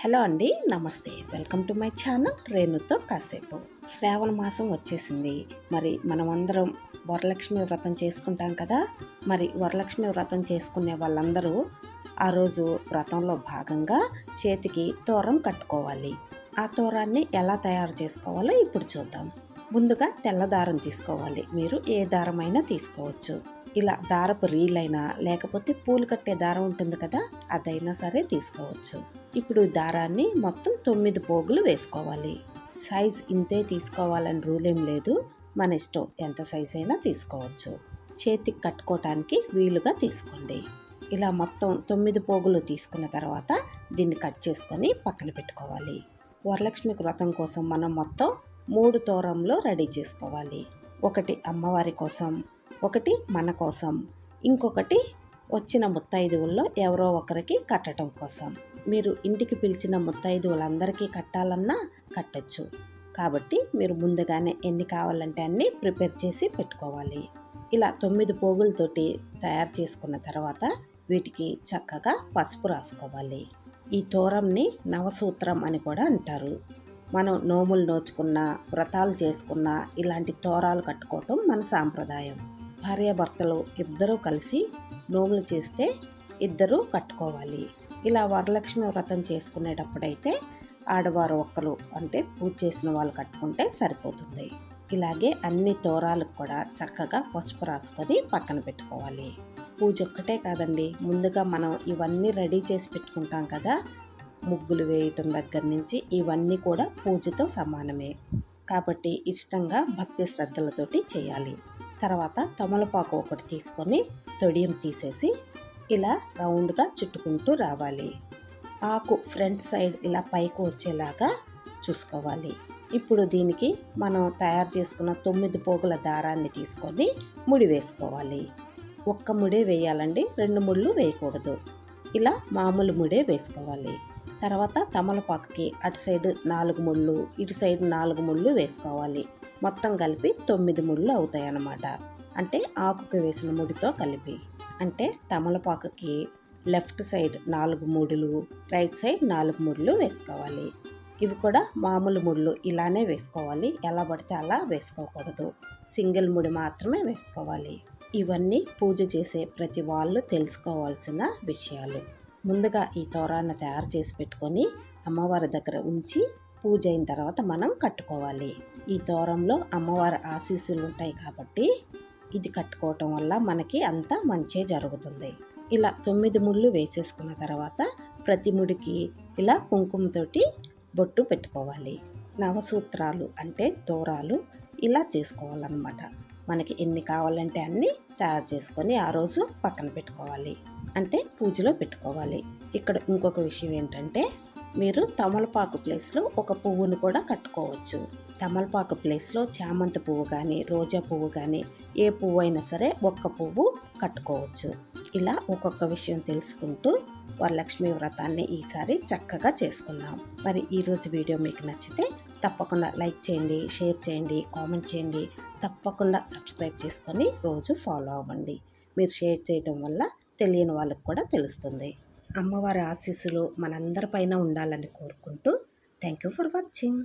Hello అండి నమస్తే. Welcome to my channel రేణుతో కాసేపు. శ్రావణ మాసం వచ్చేసింది. మరి మనమందరం వరలక్ష్మి వ్రతం చేసుకుంటాం కదా? మరి వరలక్ష్మి వ్రతం చేసుకునే వాళ్ళందరూ ఆ రోజు వ్రతంలో భాగంగా చేతికి తోరం కట్టుకోవాలి. ఆ తోరాన్ని ఎలా తయారు చేసుకోవాలో ఇప్పుడు చూద్దాం. ముందుగా తెల్ల దారం తీసుకోవాలి. మీరు ఏ దారమైనా తీసుకోవచ్చు. ఇలా దారపు రీలైనా లేకపోతే పూలు కట్టే దారం ఉంటుంది కదా అదైనా సరే తీసుకోవచ్చు. ఇప్పుడు దారాన్ని మొత్తం తొమ్మిది పోగులు వేసుకోవాలి. సైజ్ ఇంతే తీసుకోవాలని రూల్ ఏం లేదు. మన ఇష్టం ఎంత సైజ్ అయినా తీసుకోవచ్చు. చేతికి కట్టుకోవటానికి వీలుగా తీసుకోండి. ఇలా మొత్తం తొమ్మిది పోగులు తీసుకున్న తర్వాత దీన్ని కట్ చేసుకొని పక్కన పెట్టుకోవాలి. వరలక్ష్మి వ్రతం కోసం మనం మొత్తం మూడు తోరంలో రెడీ చేసుకోవాలి. ఒకటి అమ్మవారి కోసం ఒకటి మన కోసం ఇంకొకటి వచ్చిన ముత్తైదువుల్లో ఎవరో ఒకరికి కట్టడం కోసం. మీరు ఇంటికి పిలిచిన ముత్తైదువులందరికీ కట్టాలన్నా కట్టచ్చు. కాబట్టి మీరు ముందుగానే ఎన్ని కావాలంటే అన్నీ ప్రిపేర్ చేసి పెట్టుకోవాలి. ఇలా తొమ్మిది పోగులతోటి తయారు చేసుకున్న తర్వాత వీటికి చక్కగా పసుపు రాసుకోవాలి. ఈ తోరంని నవసూత్రం అని కూడా అంటారు. మనం నోములు నోచుకున్న వ్రతాలు చేసుకున్న ఇలాంటి తోరాలు కట్టుకోవటం మన సాంప్రదాయం. భార్యాభర్తలు ఇద్దరూ కలిసి నోములు చేస్తే ఇద్దరూ కట్టుకోవాలి. ఇలా వరలక్ష్మి వ్రతం చేసుకునేటప్పుడైతే ఆడవారు ఒక్కరు అంటే పూజ చేసిన వాళ్ళు కట్టుకుంటే సరిపోతుంది. ఇలాగే అన్ని తోరాలకు కూడా చక్కగా పసుపు రాసుకొని పక్కన పెట్టుకోవాలి. పూజ ఒక్కటే కాదండి ముందుగా మనం ఇవన్నీ రెడీ చేసి పెట్టుకుంటాం కదా ముగ్గులు వేయటం దగ్గర నుంచి ఇవన్నీ కూడా పూజతో సమానమే. కాబట్టి ఇష్టంగా భక్తి శ్రద్ధలతోటి చేయాలి. తర్వాత తమలపాకు ఒకటి తీసుకొని తొడియం తీసేసి ఇలా రౌండ్గా చుట్టుకుంటూ రావాలి. ఆకు ఫ్రంట్ సైడ్ ఇలా పైకి వచ్చేలాగా చూసుకోవాలి. ఇప్పుడు దీనికి మనం తయారు చేసుకున్న తొమ్మిది పోగుల దారాన్ని తీసుకొని ముడి వేసుకోవాలి. ఒక్క ముడే వేయాలండి రెండు ముళ్ళు వేయకూడదు. ఇలా మామూలు ముడే వేసుకోవాలి. తర్వాత తమలపాకుకి అటు సైడ్ నాలుగు ముళ్ళు ఇటు సైడ్ నాలుగు ముళ్ళు వేసుకోవాలి. మొత్తం కలిపి తొమ్మిది ముళ్ళు అవుతాయి అన్నమాట అంటే ఆకుకి వేసిన ముడితో కలిపి. అంటే తమలపాకుకి లెఫ్ట్ సైడ్ నాలుగు ముడులు రైట్ సైడ్ నాలుగు ముళ్ళు వేసుకోవాలి. ఇవి కూడా మామూలు ముళ్ళు ఇలానే వేసుకోవాలి. ఎలా పడితే అలా వేసుకోకూడదు. సింగిల్ ముడి మాత్రమే వేసుకోవాలి. ఇవన్నీ పూజ చేసే ప్రతి వాళ్ళు తెలుసుకోవాల్సిన విషయాలు. ముందుగా ఈ తోరాన్ని తయారు చేసి పెట్టుకొని అమ్మవారి దగ్గర ఉంచి పూజ అయిన తర్వాత మనం కట్టుకోవాలి. ఈ తోరంలో అమ్మవారి ఆశీస్సులు ఉంటాయి కాబట్టి ఇది కట్టుకోవటం వల్ల మనకి అంత మంచి జరుగుతుంది. ఇలా తొమ్మిది ముళ్ళు వేసేసుకున్న తర్వాత ప్రతి ముడికి ఇలా కుంకుమతోటి బొట్టు పెట్టుకోవాలి. నవసూత్రాలు అంటే దూరాలు ఇలా చేసుకోవాలన్నమాట. మనకి ఎన్ని కావాలంటే అన్నీ తయారు చేసుకొని ఆ రోజు పక్కన పెట్టుకోవాలి. అంటే పూజలో పెట్టుకోవాలి. ఇక్కడ ఇంకొక విషయం ఏంటంటే మీరు తమలపాకు ప్లేస్లో ఒక పువ్వును కూడా కట్టుకోవచ్చు. తమలపాకు ప్లేస్లో చామంతి పువ్వు కానీ రోజా పువ్వు కానీ ఏ పువ్వు అయినా సరే ఒక్క పువ్వు కట్టుకోవచ్చు. ఇలా ఒక్కొక్క విషయం తెలుసుకుంటూ వరలక్ష్మి వ్రతాన్ని ఈసారి చక్కగా చేసుకుందాం. మరి ఈరోజు వీడియో మీకు నచ్చితే తప్పకుండా లైక్ చేయండి షేర్ చేయండి కామెంట్ చేయండి. తప్పకుండా సబ్స్క్రైబ్ చేసుకొని రోజు ఫాలో అవ్వండి. మీరు షేర్ చేయడం వల్ల తెలియని వాళ్ళకు కూడా తెలుస్తుంది. అమ్మవారి ఆశీస్సులు మనందరిపైన ఉండాలని కోరుకుంటూ థ్యాంక్ యూ ఫర్ వాచింగ్.